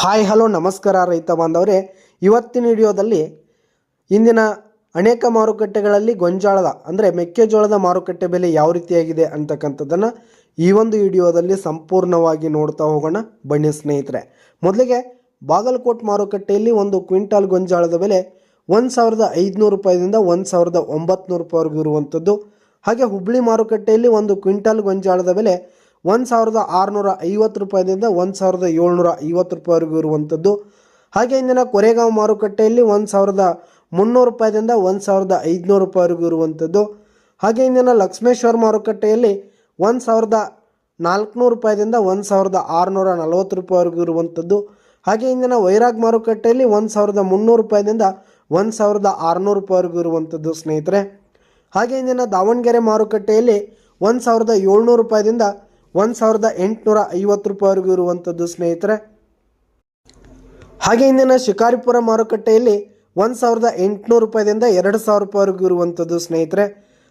Hi, hello, ನಮಸ್ಕಾರ ರೈತ ಬಾಂಧವರೇ. ಇವತ್ತಿನ ವಿಡಿಯೋದಲ್ಲಿ ಇಂದಿನ ಅನೇಕ ಮಾರುಕಟ್ಟೆಗಳಲ್ಲಿ ಗೊಂಜಾಳದ, ಅಂದರೆ ಮೆಕ್ಕೆಜೋಳದ ಮಾರುಕಟ್ಟೆ ಬೆಲೆ ಯಾವ ರೀತಿಯಾಗಿದೆ ಅಂತಕ್ಕಂಥದ್ದನ್ನು ಈ ಒಂದು ವಿಡಿಯೋದಲ್ಲಿ ಸಂಪೂರ್ಣವಾಗಿ ನೋಡ್ತಾ ಹೋಗೋಣ. ಬನ್ನಿ ಸ್ನೇಹಿತರೆ. ಮೊದಲಿಗೆ ಬಾಗಲಕೋಟ್ ಮಾರುಕಟ್ಟೆಯಲ್ಲಿ ಒಂದು ಕ್ವಿಂಟಾಲ್ ಗೊಂಜಾಳದ ಬೆಲೆ ಒಂದು ಸಾವಿರದ ಐದುನೂರು ರೂಪಾಯಿದಿಂದ ಒಂದು ಸಾವಿರದ ಒಂಬತ್ನೂರು ರೂಪಾಯಿವರೆಗೂ ಇರುವಂಥದ್ದು. ಹಾಗೆ ಹುಬ್ಬಳ್ಳಿ ಮಾರುಕಟ್ಟೆಯಲ್ಲಿ ಒಂದು ಕ್ವಿಂಟಾಲ್ ಗೊಂಜಾಳದ ಬೆಲೆ ಒಂದು ಸಾವಿರದ ಆರುನೂರ ಐವತ್ತು ರೂಪಾಯಿದಿಂದ ಒಂದು ಸಾವಿರದ ಏಳ್ನೂರ ಐವತ್ತು ರೂಪಾಯಿವರೆಗೂ ಇರುವಂಥದ್ದು. ಹಾಗೆ ಇಂದಿನ ಕೊರೆಗಾಂವ್ ಮಾರುಕಟ್ಟೆಯಲ್ಲಿ ಒಂದು ಸಾವಿರದ ಮುನ್ನೂರು ರೂಪಾಯಿದಿಂದ ಒಂದು ಸಾವಿರದ ಐದುನೂರು ರೂಪಾಯಿವರೆಗೂ ಇರುವಂಥದ್ದು. ಹಾಗೆ ಇಂದಿನ ಲಕ್ಷ್ಮೇಶ್ವರ ಮಾರುಕಟ್ಟೆಯಲ್ಲಿ ಒಂದು ಸಾವಿರದ ನಾಲ್ಕುನೂರು ರೂಪಾಯಿದಿಂದ ಒಂದು ಸಾವಿರದ ಆರುನೂರ ನಲವತ್ತು ರೂಪಾಯಿವರೆಗೂ ಇರುವಂಥದ್ದು. ಹಾಗೆ ಇಂದಿನ ವೈರಾಗ್ ಮಾರುಕಟ್ಟೆಯಲ್ಲಿ ಒಂದು ಸಾವಿರದ ಮುನ್ನೂರು ರೂಪಾಯಿದಿಂದ ಒಂದು ಸಾವಿರದ ಆರುನೂರು ರೂಪಾಯಿವರೆಗೂ ಇರುವಂಥದ್ದು ಸ್ನೇಹಿತರೆ. ಹಾಗೆ ಇಂದಿನ ದಾವಣಗೆರೆ ಮಾರುಕಟ್ಟೆಯಲ್ಲಿ ಒಂದು ಸಾವಿರದ ಏಳ್ನೂರು ರೂಪಾಯಿದಿಂದ ಒಂದು ಸಾವಿರದ ಎಂಟುನೂರ ಐವತ್ತು ರೂಪಾಯಿವರೆಗೂ ಇರುವಂಥದ್ದು ಸ್ನೇಹಿತರೆ. ಹಾಗೆ ಇಂದಿನ ಶಿಕಾರಿಪುರ ಮಾರುಕಟ್ಟೆಯಲ್ಲಿ ಒಂದು ಸಾವಿರದ ಎಂಟುನೂರು ರೂಪಾಯಿದಿಂದ ಎರಡು ಸಾವಿರ ರೂಪಾಯಿವರೆಗೂ ಇರುವಂಥದ್ದು ಸ್ನೇಹಿತರೆ.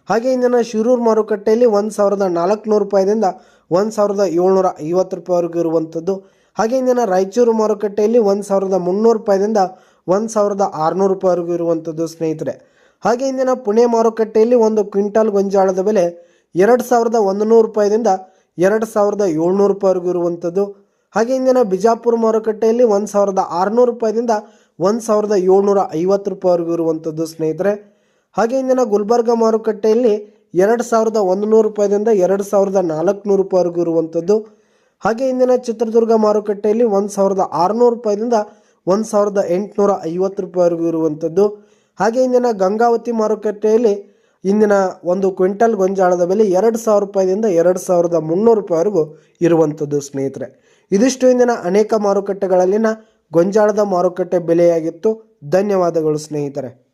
ಹಾಗೆ ಇಂದಿನ ಶಿರೂರು ಮಾರುಕಟ್ಟೆಯಲ್ಲಿ ಒಂದು ಸಾವಿರದ ನಾಲ್ಕುನೂರು ರೂಪಾಯಿದಿಂದ ಒಂದು ಸಾವಿರದ ಏಳ್ನೂರ ಐವತ್ತು ರೂಪಾಯಿವರೆಗೂ ಇರುವಂಥದ್ದು ಹಾಗೆ ಇಂದಿನ ರಾಯಚೂರು ಮಾರುಕಟ್ಟೆಯಲ್ಲಿ ಒಂದು ಸಾವಿರದ ಮುನ್ನೂರು ರೂಪಾಯಿದಿಂದ ಒಂದು ಸಾವಿರದ ಆರುನೂರು ರೂಪಾಯಿವರೆಗೂ ಇರುವಂಥದ್ದು ಸ್ನೇಹಿತರೆ. ಹಾಗೆ ಇಂದಿನ ಪುಣೆ ಮಾರುಕಟ್ಟೆಯಲ್ಲಿ ಒಂದು ಕ್ವಿಂಟಾಲ್ ಗೊಂಜಾಳದ ಬೆಲೆ ಎರಡು ಸಾವಿರದ ಒಂದು ನೂರು ರೂಪಾಯಿದಿಂದ ಎರಡು ಸಾವಿರದ ಏಳ್ನೂರು ರೂಪಾಯಿವರೆಗೂ ಇರುವಂಥದ್ದು. ಹಾಗೆ ಇಂದಿನ ಬಿಜಾಪುರ ಮಾರುಕಟ್ಟೆಯಲ್ಲಿ ಒಂದು ಸಾವಿರದ ಆರುನೂರು ರೂಪಾಯಿದಿಂದ ಒಂದು ಸಾವಿರದ ಏಳ್ನೂರ ಐವತ್ತು ರೂಪಾಯಿವರೆಗೂ ಇರುವಂಥದ್ದು ಸ್ನೇಹಿತರೆ. ಹಾಗೆ ಇಂದಿನ ಗುಲ್ಬರ್ಗ ಮಾರುಕಟ್ಟೆಯಲ್ಲಿ ಎರಡು ಸಾವಿರದ ಒಂದು ನೂರು ರೂಪಾಯಿದಿಂದ ಎರಡು ಸಾವಿರದ ನಾಲ್ಕುನೂರು ರೂಪಾಯಿವರೆಗೂ ಇರುವಂಥದ್ದು. ಹಾಗೆ ಇಂದಿನ ಚಿತ್ರದುರ್ಗ ಮಾರುಕಟ್ಟೆಯಲ್ಲಿ ಒಂದು ಸಾವಿರದ ಆರುನೂರು ರೂಪಾಯಿದಿಂದ ಒಂದು ಸಾವಿರದ ಎಂಟುನೂರ ಐವತ್ತು ರೂಪಾಯಿವರೆಗೂ ಇರುವಂಥದ್ದು. ಹಾಗೆ ಇಂದಿನ ಗಂಗಾವತಿ ಮಾರುಕಟ್ಟೆಯಲ್ಲಿ ಇಂದಿನ ಒಂದು ಕ್ವಿಂಟಲ್ ಗೊಂಜಾಳದ ಬೆಲೆ ಎರಡು ಸಾವಿರ ರೂಪಾಯಿದಿಂದ ಎರಡು ಸಾವಿರದ ಮುನ್ನೂರು ರೂಪಾಯಿವರೆಗೂ ಇರುವಂಥದ್ದು, ಸ್ನೇಹಿತರೆ. ಇದಿಷ್ಟು ಇಂದಿನ ಅನೇಕ ಮಾರುಕಟ್ಟೆಗಳಲ್ಲಿನ ಗೊಂಜಾಳದ ಮಾರುಕಟ್ಟೆ ಬೆಲೆಯಾಗಿತ್ತು. ಧನ್ಯವಾದಗಳು, ಸ್ನೇಹಿತರೆ.